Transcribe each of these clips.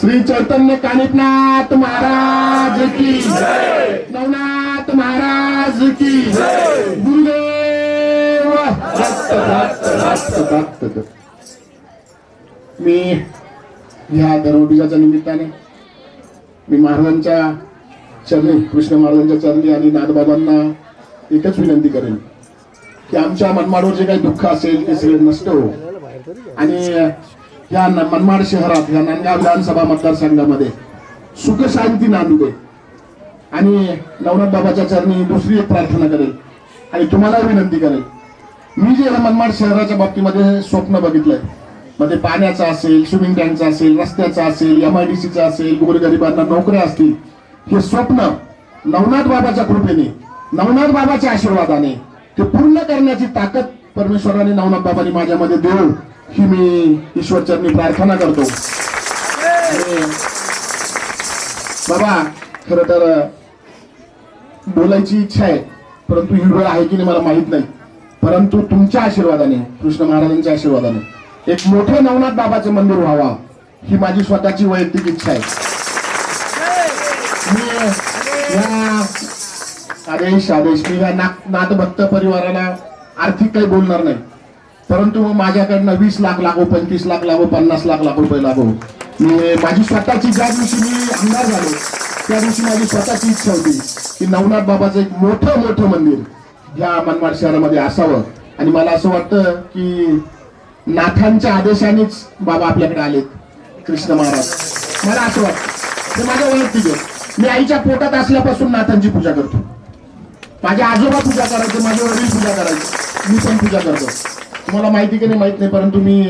श्री चैतन्य कानिपनाथ महाराज की नवनाथ महाराज की गुरुदेव। मी ह्या दरोडिजाच्या निमित्ताने मी महाराजांच्या चरणी कृष्ण महाराजांच्या चरणी आणि नाथबाबांना एकच विनंती करेन की आमच्या मनमाडवर जे काही दुःख असेल ते सगळे नष्ट हो. आणि या मनमाड शहरात या नांदगाव विधानसभा मतदारसंघामध्ये सुख शांती नांदू दे. आणि नवनाथ बाबाच्या चरणी दुसरी एक प्रार्थना करेल. आणि तुम्हाला विनंती करेल. मी जे मनमाड शहराच्या बाबतीमध्ये स्वप्न बघितलंयमध्ये पाण्याचं असेल स्विमिंग टँकचं असेल रस्त्याचं असेल एम आय डी सीचं असेल गोरगरिबांना नोकऱ्या असतील हे स्वप्न नवनाथ बाबाच्या कृपेने नवनाथ बाबाच्या आशीर्वादाने ते पूर्ण करण्याची ताकद परमेश्वराने नवनाथ बाबांनी माझ्यामध्ये देऊ ही मी ईश्वरचरणी प्रार्थना करतो. बाबा खर तर बोलायची इच्छा आहे परंतु ही वेळ आहे की नाही मला माहीत नाही. परंतु तुमच्या आशीर्वादाने कृष्ण महाराजांच्या आशीर्वादाने एक मोठे नवनाथ बाबाचं मंदिर व्हावा ही माझी स्वतःची वैयक्तिक इच्छा आहे. आदेश आदेश मी या नाथ भक्त परिवाराला आर्थिक काही बोलणार नाही. परंतु मग माझ्याकडनं वीस लाख लागो पंचवीस लाख लागो पन्नास लाख लाख रुपये लागो. मी माझी स्वतःची ज्या दिवशी मी आमदार झालो त्या दिवशी माझी स्वतःची इच्छा होती की नवनाथ बाबाचं एक मोठं मोठं मंदिर या मनमाड शहरामध्ये असावं. आणि मला असं वाटतं की नाथांच्या आदेशानेच बाबा आपल्याकडे आलेत कृष्ण महाराज. मला असं वाटतं. हे माझ्या वैयक्तिक आहे. मी आईच्या पोटात असल्यापासून नाथांची पूजा करतो. माझे आजोबा पूजा करायचे माझे वडील पूजा करायचे. मी पण पूजा करतो. तुम्हाला माहिती की नाही माहीत नाही परंतु मी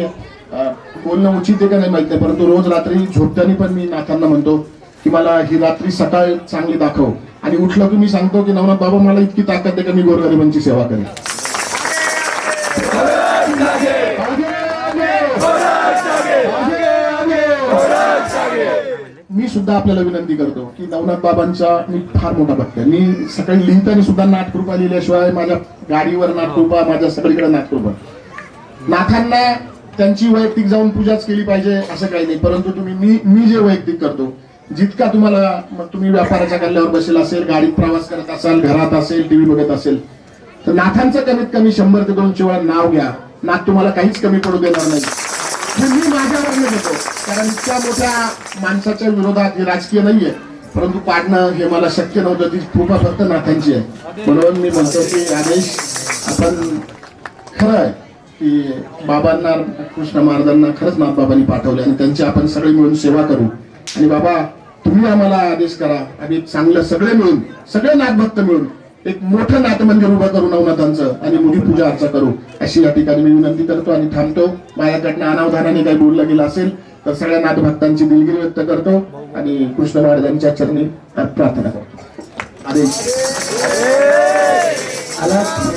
बोलणं उचित आहे का नाही माहीत नाही परंतु रोज रात्री झोपताना पण मी नाथांना म्हणतो की मला ही रात्री सकाळ चांगली दाखव. आणि उठलं की मी सांगतो की नवनाथ बाबा मला इतकी ताकद आहे का मी गोरगरिबांची सेवा करेन. मी सुद्धा आपल्याला विनंती करतो की नवनाथ बाबांचा मी फार मोठा भक्त आहे. मी सकाळी लिहिताना सुद्धा नाटकृपा लिहिल्याशिवाय माझ्या गाडीवर नाटकृपा माझ्या सगळीकडे नाटकृपा. नाथांना त्यांची वैयक्तिक जाऊन पूजाच केली पाहिजे असं काही नाही. परंतु तुम्ही मी मी जे वैयक्तिक करतो जितका तुम्हाला मग तुम्ही व्यापाराच्या गल्ल्यावर बसेल असेल गाडीत प्रवास करत असाल घरात असेल टीव्ही बघत असेल तर नाथांचं कमीत कमी शंभर ते दोनशे वेळा नाव घ्या. नाथ तुम्हाला काहीच कमी पडू देणार नाही. मी माझ्यावर घेतो कारण इतक्या मोठ्या माणसाच्या विरोधात हे राजकीय नाहीये. परंतु पाडणं हे मला शक्य नव्हतं ती कृपा फक्त नाथांची आहे. म्हणून मी म्हणतो की आदेश आपण खरं आहे. की बाबांना कृष्ण महाराजांना खरंच नाथबाबांनी पाठवले आणि त्यांची आपण सगळे मिळून सेवा करू. आणि बाबा तुम्ही आम्हाला आदेश करा. आणि चांगलं सगळे मिळून सगळे नाथभक्त मिळून एक मोठं नाथ मंदिर उभं करू नवनाथांचं आणि मोठी पूजा अर्चा करू. अशी या ठिकाणी मी विनंती करतो आणि थांबतो. माझ्याकडनं अनावधानाने काही बोललं गेलं असेल तर सगळ्या नाथभक्तांची दिलगिरी व्यक्त करतो आणि कृष्ण महाराजांच्या चरणी प्रार्थना करतो. आदेश. आला